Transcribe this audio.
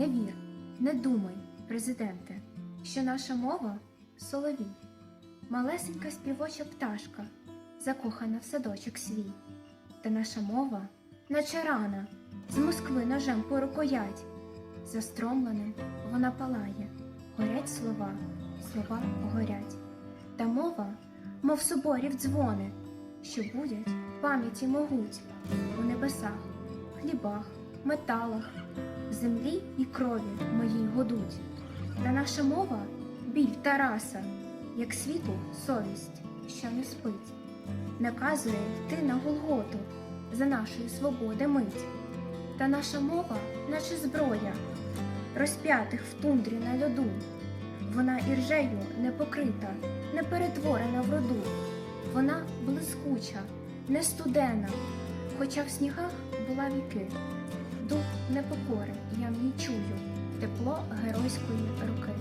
Не вір, не думай, президенте, що наша мова соловій, малесенька співоча пташка, закохана в садочок свій. Та наша мова, наче рана, з Москви ножем по рукоять. Застромленим вона палає, горять слова, слова горять. Та мова, мов соборів дзвони, що будять пам'яті могуть у небесах, хлібах, металах, землі і крові моїй годуть. Та наша мова біль Тараса, як світло совість, що не спить, наказує йти на Голготу за нашої свободи мить. Та наша мова, наче зброя, розп'ятих в тундрі на льоду. Вона іржею не покрита, не перетворена в роду. Вона блискуча, не студена, хоча в снігах була віки. Дух непокори я в ній чую, тепло геройської руки.